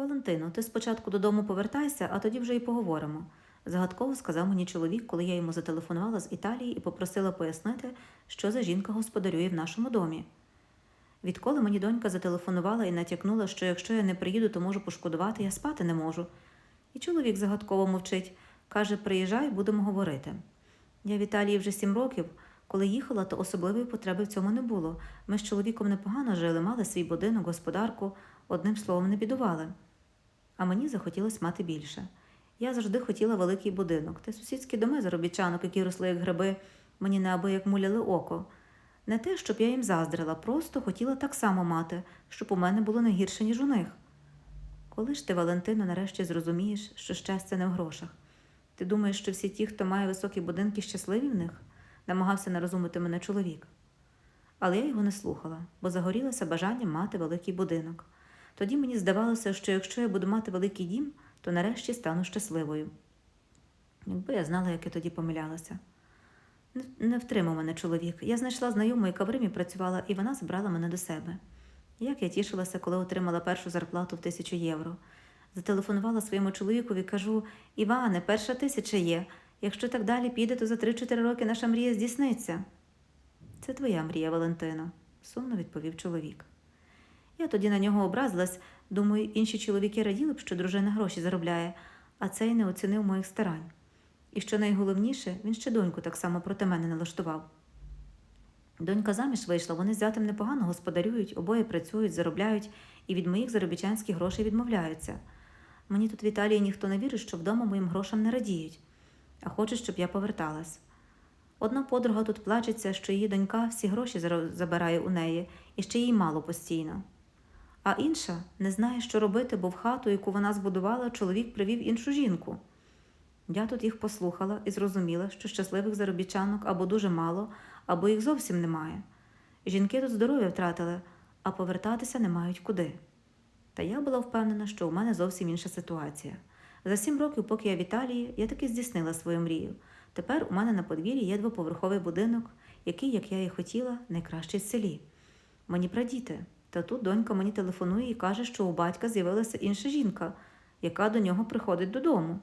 Валентино, ти спочатку додому повертайся, а тоді вже й поговоримо. Загадково сказав мені чоловік, коли я йому зателефонувала з Італії і попросила пояснити, що за жінка господарює в нашому домі. Відколи мені донька зателефонувала і натякнула, що якщо я не приїду, то можу пошкодувати, я спати не можу. І чоловік загадково мовчить, каже: приїжджай, будемо говорити. Я в Італії вже сім років. Коли їхала, то особливої потреби в цьому не було. Ми з чоловіком непогано жили, мали свій будинок, господарку, одним словом, не бідували. А мені захотілося мати більше. Я завжди хотіла великий будинок, та сусідські доми заробітчанок, які росли як гриби, мені неабияк муляли око. Не те, щоб я їм заздрила, просто хотіла так само мати, щоб у мене було не гірше, ніж у них. Коли ж ти, Валентино, нарешті зрозумієш, що щастя не в грошах? Ти думаєш, що всі ті, хто має високі будинки, щасливі в них? намагався нарозумити мене чоловік. Але я його не слухала, бо загорілася бажанням мати великий будинок. Тоді мені здавалося, що якщо я буду мати великий дім, то нарешті стану щасливою. Якби я знала, як я тоді помилялася. Не, втримав мене чоловік. Я знайшла знайому, яка в Римі працювала, і вона збрала мене до себе. Як я тішилася, коли отримала першу зарплату в тисячу євро. Зателефонувала своєму чоловікові, кажу: Іване, перша тисяча є. Якщо так далі піде, то за 3-4 роки наша мрія здійсниться. Це твоя мрія, Валентино, сумно відповів чоловік. Я тоді на нього образилась, думаю, інші чоловіки раділи б, що дружина гроші заробляє, а цей не оцінив моїх старань. І що найголовніше, він ще доньку так само проти мене налаштував. Донька заміж вийшла, вони з зятем непогано господарюють, обоє працюють, заробляють і від моїх заробітчанських грошей відмовляються. Мені тут в Італії ніхто не вірить, що вдома моїм грошам не радіють, а хочуть, щоб я поверталась. Одна подруга тут плачеться, що її донька всі гроші забирає у неї і ще їй мало постійно. А інша не знає, що робити, бо в хату, яку вона збудувала, чоловік привів іншу жінку. Я тут їх послухала і зрозуміла, що щасливих заробітчанок або дуже мало, або їх зовсім немає. Жінки тут здоров'я втратили, а повертатися не мають куди. Та я була впевнена, що у мене зовсім інша ситуація. За сім років, поки я в Італії, я таки здійснила свою мрію. Тепер у мене на подвір'ї є двоповерховий будинок, який, як я і хотіла, найкращий в селі. Мені прадіти. Та тут донька мені телефонує і каже, що у батька з'явилася інша жінка, яка до нього приходить додому.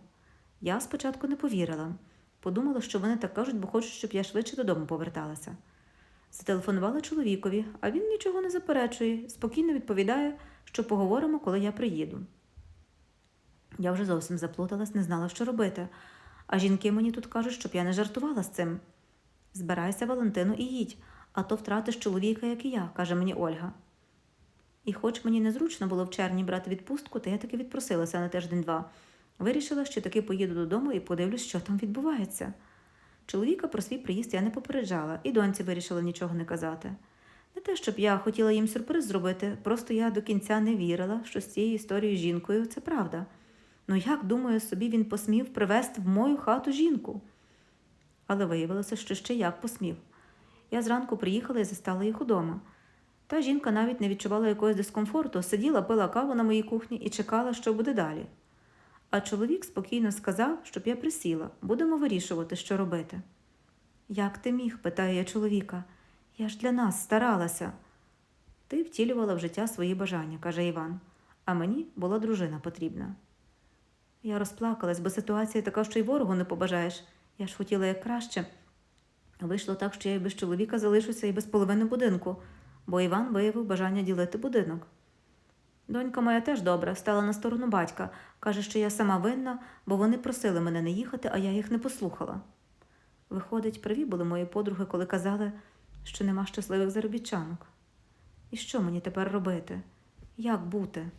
Я спочатку не повірила. Подумала, що вони так кажуть, бо хочуть, щоб я швидше додому поверталася. Зателефонувала чоловікові, а він нічого не заперечує, спокійно відповідає, що поговоримо, коли я приїду. Я вже зовсім заплуталась, не знала, що робити. А жінки мені тут кажуть, щоб я не жартувала з цим. Збирайся, Валентину, і їдь, а то втратиш чоловіка, як і я, каже мені Ольга. І хоч мені незручно було в червні брати відпустку, то я таки відпросилася на тиждень-два. Вирішила, що таки поїду додому і подивлюсь, що там відбувається. Чоловіка про свій приїзд я не попереджала, і доньці вирішила нічого не казати. Не те, щоб я хотіла їм сюрприз зробити, просто я до кінця не вірила, що з цією історією з жінкою це правда. Ну як, думаю, собі він посмів привезти в мою хату жінку? Але виявилося, що ще як посмів. Я зранку приїхала і застала їх удома. Та жінка навіть не відчувала якогось дискомфорту, сиділа, пила каву на моїй кухні і чекала, що буде далі. А чоловік спокійно сказав, щоб я присіла, будемо вирішувати, що робити. Як ти міг? питаю я чоловіка. Я ж для нас старалася. Ти втілювала в життя свої бажання, каже Іван, а мені була дружина потрібна. Я розплакалась, бо ситуація така, що й ворогу не побажаєш. Я ж хотіла як краще. Вийшло так, що я і без чоловіка залишуся і без половини будинку, бо Іван виявив бажання ділити будинок. Донька моя теж добра, стала на сторону батька, каже, що я сама винна, бо вони просили мене не їхати, а я їх не послухала. Виходить, праві були мої подруги, коли казали, що нема щасливих заробітчанок. І що мені тепер робити? Як бути?